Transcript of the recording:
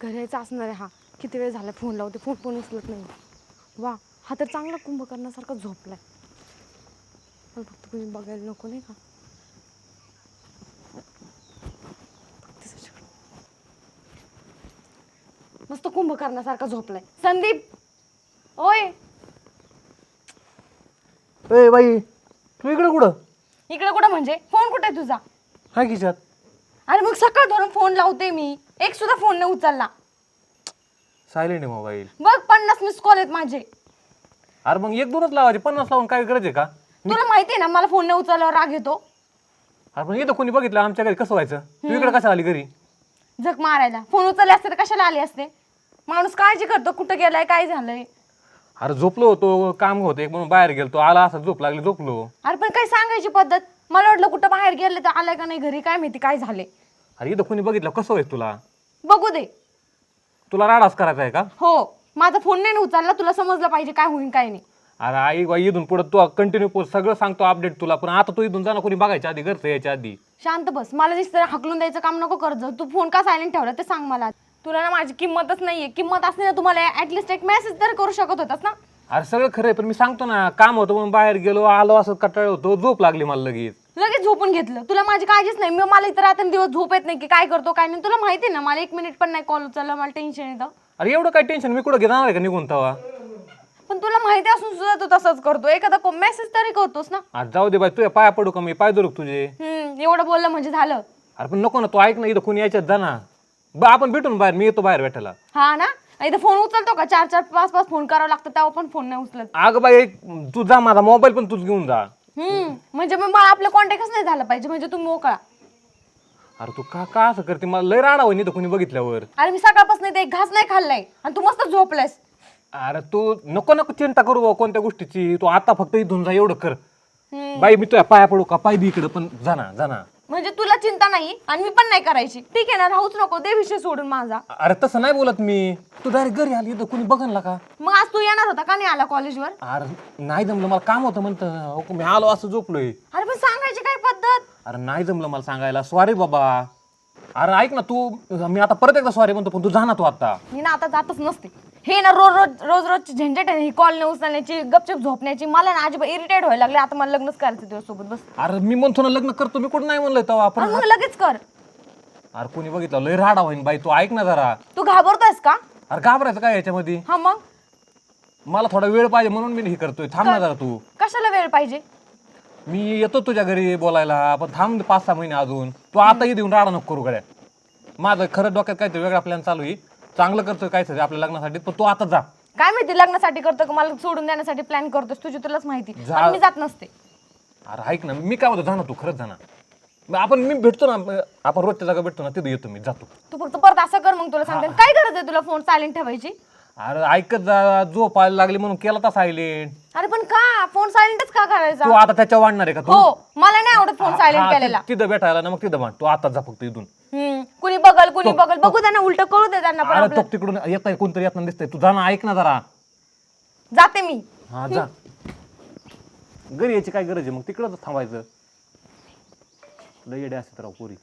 घरी यायचा असणार आहे हा. किती वेळ झाला फोन लावते फोन पण उचलत नाही. वा हा तर चांगला कुंभकर्णासारखा झोपलाय. पण फक्त कोणी बघायला नको नाही का. मस्त कुंभकर्णासारखा झोपलाय. संदीप! ओय! ए बाई तू इकडे कुठं? इकडे कुठं म्हणजे? फोन कुठे आहे तुझा? हाय खिशात अरे मग सकाळ धरून फोन लावते मी. एक सुद्धा फोन नाही उचलला. सायलेंट आहे मोबाईल बघ पन्नास मिस कॉल आहेत माझे. अरे मग एक दोनच लावायचे पन्नास लावून काय गरज आहे का? तुला माहिती आहे ना मला फोन नाही उचलल्यावर राग येतो. अरे पण इथं कोणी बघितलं आमच्या घरी कसं व्हायचं? तू इकडे कसं आली घरी? झक मारायला. फोन उचलले असते तर कशाला आले असते? माणूस काळजी करतो कुठं गेलाय काय झालंय? अरे झोपलो होतो काम होतं एक म्हणून बाहेर गेलो आला असं झोप लागली झोपलो. अरे पण काही सांगायची पद्धत? मला वाटलं कुठं बाहेर गेले तर आलाय का नाही घरी काय माहिती काय झाले अरे इथं कोणी बघितलं? कसं व्हायचं तुला? बघू दे. तुला राडाच करायचा आहे का? हो. माझा फोन नाही ना उचलला तुला समजलं पाहिजे काय होईल काय नाही. अरे आई बाई इथून पुढे तू कंटिन्यू सगळं सांगतो अपडेट तुला. पण आता तू इथून जाणं कोणी बघायच्या आधी घरचं यायच्या आधी. शांत बस. मला दिसतं हकलून द्यायचं काम नको करत जाऊ. तू फोन का सायलेंट ठेवला ते सांग मला. तुला ना माझी किंमतच नाहीये. किंमत असते ना तुम्हाला ऍटलिस्ट एक मेसेज तर करू शकत होतास ना? अरे सगळं खरं आहे पण मी सांगतो ना काम होतं म्हणून बाहेर गेलो आलो असं कटाळ होतो झोप लागली मला लगेच. लगेच झोपून घेतलं. तुला माझी काळजीच नाही. मी मला इतर रात्र दिवस झोप येत नाही की काय करतो काय नाही. तुला माहिती आहे ना मला एक मिनिट पण नाही कॉल उचलला मला टेन्शन येतं. अरे एवढं काय टेन्शन मी कुठं घेणार आहे का निघून तवा? पण तुला माहिती असून सुद्धा तू तसंच करतो. एखादा मेसेज तरी करतोस ना. अरे जाऊ दे बाई तुझ्या पाया पडू का मी? पाय धरू का तुझे हम्म एवढं बोललं म्हणजे झालं. अरे पण नको ना तू ऐक ना इथं कोणी यायच्यात जा ना. बा आपण भेटून बाहेर मी येतो बाहेर भेटायला. हा ना? इथं फोन उचलतो का? चार चार पाच पाच फोन करावं लागतं तेव्हा पण फोन नाही उचलत. अगं बाई तू जा माझा मोबाईल पण तूच घेऊन जा. हम्म म्हणजे मग मला आपलं कॉन्टॅक्टच नाही झालं पाहिजे म्हणजे तू मोकळा. अरे तू का का असं करते? मला लय राडा होईन इथं कोणी बघितल्यावर. अरे मी सकाळपासून इथे एक घास नाही खाल्लाय आणि तू मस्त झोपलायस. अरे तू नको नको चिंता करू बुवा कोणत्या गोष्टीची. तू आता फक्त इथून जा एवढं कर. बाई मी तुझ्या पाया पडू का? पाय दे इकडं पण जा ना जा ना. म्हणजे तुला चिंता नाही आणि मी पण नाही करायची. ठीक आहे ना राहूच नको दे विषय सोडून माझा. अरे तसं नाही बोलत मी. तू डायरेक्ट घरी आली इथं कोणी बघन का? मग आज तू येणार होता का नाही आला कॉलेजवर अरे नाही जमलं मला काम होतं म्हणतं. मी आलो असं झोपलोय. अरे पण सांगायची काय पद्धत? अरे नाही जमलं मला सांगायला. सॉरी बाबा. अरे ऐक ना तू. मी आता परत एकदा सॉरी म्हणतो पण तू जा ना तू आता. मी ना आता जातच नसते. हे ना रोज रोज रोज रोजची झंझट आहे ही कॉल न उचलण्याची गपचूप झोपण्याची. मला ना अजिबात इरिटेट व्हायला लागले. आता मला लग्नच करायचं तुझ्यासोबत बस. अरे मी म्हणतो ना लग्न करतो मी कुठं नाही म्हणलोय तेव्हा आपण? मग लगेच कर. अरे कोणी बघितलं? लय राडा होईन बाई तू ऐक ना जरा. तू घाबरतोयस का? अरे घाबरायचं काय याच्यामध्ये? हा मग? मला थोडा वेळ पाहिजे म्हणून मी हे करतोय. थांब ना जरा तू. कशाला वेळ पाहिजे? मी येतो तुझ्या घरी बोलायला पण थांब पाच सहा महिने अजून. तू आता ये देऊन राडा नको करू गड्या. माझं खरं डोक्यात काहीतरी वेगळा प्लॅन चालू आहे. चांगलं करतोय काहीतरी आपल्या लग्नासाठी पण तू आता जा. काय माहिती लग्नासाठी करतो का मला? सोडून देण्यासाठी प्लॅन करतोस. तुझी तुलाच माहिती. जा. मी जात नसते. अरे ऐक ना मी काय होतो जा ना तू खरंच जा ना. मग आपण मी भेटतो ना आपण रोजच्या जागा भेटतो ना तिथे येतो मी जातो. तू फक्त परत असं कर मग तुला सांगते. काय गरज आहे तुला फोन सायलेंट ठेवायची? अरे ऐकत जा झोप व्हायला लागली म्हणून केला तर सायलेंट अरे पण का? फोन सायलेंटच का करायचा? तू आता त्याच्या वाढणार आहे का तू? हो मला नाही आवडत फोन सायलेंट हा, केलेला. ति- तिथं भेटायला ना मग तिथं भांड तू आता जा फक्त इथून. हम्म कुणी बघल कुणी बघल. बघू त्यांना उलट कळू दे त्यांना पण अरे आपलं. तो तिकडून येत आहे कोणतरी येताना दिसतंय. तू जा ना ऐक ना जरा. जाते मी. हा जा. घरी यायची काय गरज आहे? मग तिकडं थांबायचं. लय येडे असते तर पोरी.